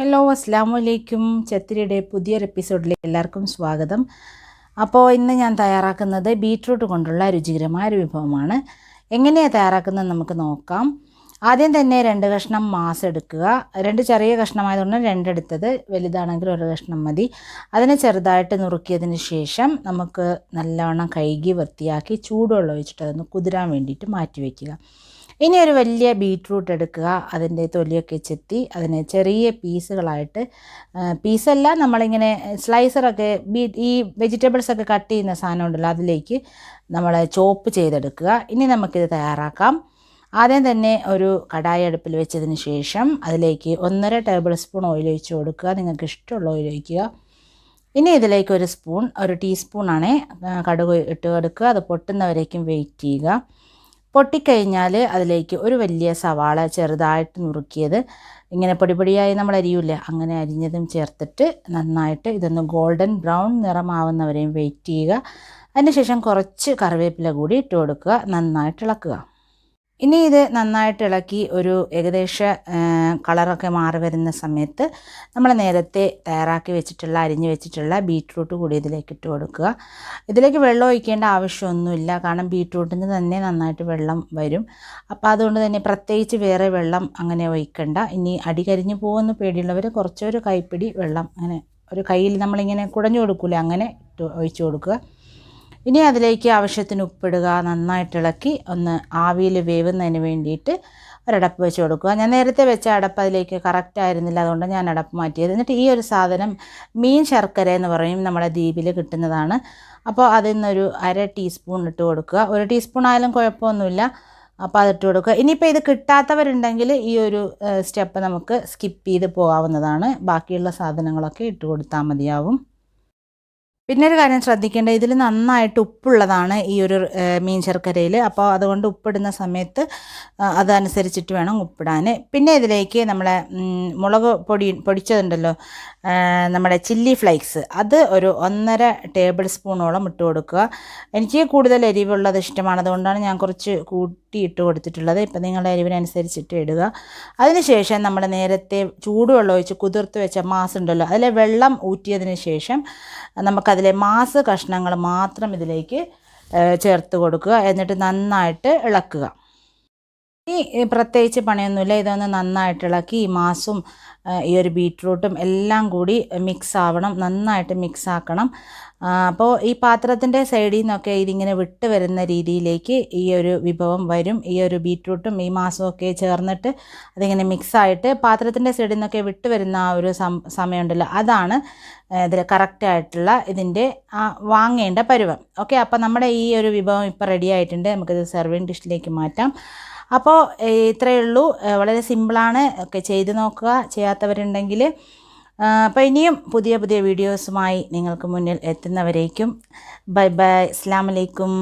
Hello അസ്സാം വലൈക്കും ചത്തിരിയുടെ പുതിയൊരു എപ്പിസോഡിലേക്ക് എല്ലാവർക്കും സ്വാഗതം. അപ്പോൾ ഇന്ന് ഞാൻ തയ്യാറാക്കുന്നത് ബീട്രൂട്ട് കൊണ്ടുള്ള രുചികരമായ ഒരു വിഭവമാണ്. എങ്ങനെയാണ് തയ്യാറാക്കുന്നത് നമുക്ക് നോക്കാം. ആദ്യം തന്നെ രണ്ട് കഷ്ണം മാസ് എടുക്കുക. രണ്ട് ചെറിയ കഷ്ണമായതുകൊണ്ട് രണ്ടെടുത്തത് വലുതാണെങ്കിൽ ഒരു കഷ്ണം മതി. അതിനെ ചെറുതായിട്ട് നുറുക്കിയതിന് ശേഷം നമുക്ക് നല്ലവണ്ണം കഴുകി വൃത്തിയാക്കി ചൂടുവെള്ളം ഒഴിച്ചിട്ട് അതൊന്ന് കുതിരാൻ വേണ്ടിയിട്ട് മാറ്റി വയ്ക്കുക. ഇനി ഒരു വലിയ ബീട്രൂട്ട് എടുക്കുക അതിന്റെ തൊലിയൊക്കെ ചെത്തി അതിനെ ചെറിയ പീസുകളായിട്ട് പീസല്ല നമ്മളിങ്ങനെ സ്ലൈസറൊക്കെ ബീ ഈ വെജിറ്റബിൾസൊക്കെ കട്ട് ചെയ്യുന്ന സാധനം ഉണ്ടല്ലോ അതിലേക്ക് നമ്മൾ ചോപ്പ് ചെയ്തെടുക്കുക. ഇനി നമുക്കിത് തയ്യാറാക്കാം. ആദ്യം തന്നെ ഒരു കടായി അടുപ്പിൽ വെച്ചതിന് ശേഷം അതിലേക്ക് ഒന്നര ടേബിൾ സ്പൂൺ ഓയിൽ ഒഴിച്ച് കൊടുക്കുക. നിങ്ങൾക്ക് ഇഷ്ടമുള്ള ഓയിൽ ഒഴിക്കുക. ഇനി ഇതിലേക്ക് ഒരു സ്പൂൺ ഒരു ടീസ്പൂണാണ് കടുക് ഇട്ട് കൊടുക്കുക. അത് പൊട്ടുന്നവരേക്കും വെയിറ്റ് ചെയ്യുക. പൊട്ടിക്കഴിഞ്ഞാൽ അതിലേക്ക് ഒരു വലിയ സവാള ചെറുതായിട്ട് നുറുക്കിയത്. ഇങ്ങനെ പൊടിപൊടിയായി നമ്മൾ അരിയൂല അങ്ങനെ അരിഞ്ഞതും ചേർത്തിട്ട് നന്നായിട്ട് ഇതൊന്ന് ഗോൾഡൻ ബ്രൗൺ നിറമാവുന്നവരെയും വെയിറ്റ് ചെയ്യുക. അതിനുശേഷം കുറച്ച് കറിവേപ്പില കൂടി ഇട്ട് കൊടുക്കുക. നന്നായിട്ട് ഇളക്കുക. ഇനി ഇത് നന്നായിട്ട് ഇളക്കി ഒരു ഏകദേശ കളറൊക്കെ മാറി വരുന്ന സമയത്ത് നമ്മൾ നേരത്തെ തയ്യാറാക്കി വെച്ചിട്ടുള്ള അരിഞ്ഞു വെച്ചിട്ടുള്ള ബീട്രൂട്ട് കൂടി ഇതിലേക്ക് ഇട്ട് കൊടുക്കുക. ഇതിലേക്ക് വെള്ളം ഒഴിക്കേണ്ട ആവശ്യമൊന്നുമില്ല കാരണം ബീട്രൂട്ടിന് തന്നെ നന്നായിട്ട് വെള്ളം വരും. അപ്പോൾ അതുകൊണ്ട് തന്നെ പ്രത്യേകിച്ച് വേറെ വെള്ളം അങ്ങനെ ഒഴിക്കണ്ട. ഇനി അടി കരിഞ്ഞു പോകുമെന്ന് പേടിയുള്ളവർ കുറച്ചൊരു കൈപ്പിടി വെള്ളം അങ്ങനെ ഒരു കയ്യിൽ നമ്മളിങ്ങനെ കുടഞ്ഞു കൊടുക്കൂലേ അങ്ങനെ ഒഴിച്ചു കൊടുക്കുക. ഇനി അതിലേക്ക് ആവശ്യത്തിന് ഉപ്പിടുക നന്നായിട്ട് ഇളക്കി ഒന്ന് ആവിയിൽ വേവുന്നതിന് വേണ്ടിയിട്ട് ഒരടപ്പ് വെച്ച് കൊടുക്കുക. ഞാൻ നേരത്തെ വെച്ച അടപ്പ് അതിലേക്ക് കറക്റ്റ് ആയിരുന്നില്ല അതുകൊണ്ട് ഞാൻ അടപ്പ് മാറ്റിയത്. എന്നിട്ട് ഈ ഒരു സാധനം മീൻ ശർക്കര എന്ന് പറയും നമ്മുടെ ദ്വീപിൽ കിട്ടുന്നതാണ്. അപ്പോൾ അതിൽ നിന്നൊരു അര ടീസ്പൂൺ ഇട്ട് കൊടുക്കുക. ഒരു ടീസ്പൂൺ ആയാലും കുഴപ്പമൊന്നുമില്ല. അപ്പോൾ അതിട്ട് കൊടുക്കുക. ഇനിയിപ്പോൾ ഇത് കിട്ടാത്തവരുണ്ടെങ്കിൽ ഈ ഒരു സ്റ്റെപ്പ് നമുക്ക് സ്കിപ്പ് ചെയ്ത് പോകാവുന്നതാണ്. ബാക്കിയുള്ള സാധനങ്ങളൊക്കെ ഇട്ട് കൊടുത്താൽ മതിയാവും. പിന്നെ ഒരു കാര്യം ശ്രദ്ധിക്കേണ്ടത് ഇതിൽ നന്നായിട്ട് ഉപ്പുള്ളതാണ് ഈ ഒരു മീൻ ശർക്കരയിൽ അപ്പോൾ അതുകൊണ്ട് ഉപ്പിടുന്ന സമയത്ത് അതനുസരിച്ചിട്ട് വേണം ഉപ്പിടാൻ പിന്നെ ഇതിലേക്ക് നമ്മളെ മുളക് പൊടി പൊടിച്ചതുണ്ടല്ലോ നമ്മുടെ ചില്ലി ഫ്ലേക്സ്. അത് ഒരു ഒന്നര ടേബിൾ സ്പൂണോളം ഇട്ട് കൊടുക്കുക. എനിക്ക് കൂടുതൽ എരിവുള്ളത് ഇഷ്ടമാണ്. അതുകൊണ്ടാണ് ഞാൻ കുറച്ച് കൂട്ടി ഇട്ട് കൊടുത്തിട്ടുള്ളത്. ഇപ്പം നിങ്ങളുടെ എരിവിനനുസരിച്ചിട്ട് ഇടുക. അതിനുശേഷം നമ്മൾ നേരത്തെ ചൂടുവെള്ളം ഒഴിച്ച് കുതിർത്ത് വെച്ച മാസ് ഉണ്ടല്ലോ അതിലെ വെള്ളം ഊറ്റിയതിന് ശേഷം നമുക്കതിലെ മാസ് കഷ്ണങ്ങൾ മാത്രം ഇതിലേക്ക് ചേർത്ത് കൊടുക്കുക. എന്നിട്ട് നന്നായിട്ട് ഇളക്കുക. ഈ പ്രത്യേകിച്ച് പണിയൊന്നുമില്ല. ഇതൊന്ന് നന്നായിട്ട് ഇളക്കി ഈ മാസും ഈ ഒരു ബീട്രൂട്ടും എല്ലാം കൂടി മിക്സ് ആവണം. നന്നായിട്ട് മിക്സ് ആക്കണം. അപ്പോൾ ഈ പാത്രത്തിന്റെ സൈഡിൽ നിന്നൊക്കെ ഇതിങ്ങനെ വിട്ട് വരുന്ന രീതിയിലേക്ക് ഈ ഒരു വിഭവം വരും. ഈ ഒരു ബീട്രൂട്ടും ഈ മാസവും ഒക്കെ ചേർന്നിട്ട് അതിങ്ങനെ മിക്സായിട്ട് പാത്രത്തിന്റെ സൈഡിൽ നിന്നൊക്കെ വിട്ട് വരുന്ന ആ ഒരു സമയമുണ്ടല്ലോ അതാണ് ഇതിൽ കറക്റ്റായിട്ടുള്ള ഇതിന്റെ വാങ്ങേണ്ട പരുവം. ഓക്കെ അപ്പോൾ നമ്മുടെ ഈ ഒരു വിഭവം ഇപ്പോൾ റെഡി ആയിട്ടുണ്ട്. നമുക്കിത് സെർവിങ് ഡിഷിലേക്ക് മാറ്റാം. അപ്പോൾ ഇത്രയേ ഉള്ളൂ. വളരെ സിമ്പിളാണ്. ഒക്കെ ചെയ്ത് നോക്കുക. ചെയ്യാത്തവരുണ്ടെങ്കിൽ അപ്പോൾ ഇനിയും പുതിയ പുതിയ വീഡിയോസുമായി നിങ്ങൾക്ക് മുന്നിൽ എത്തുന്നവരേക്കും. Bye bye. അസ്സാം വലൈക്കും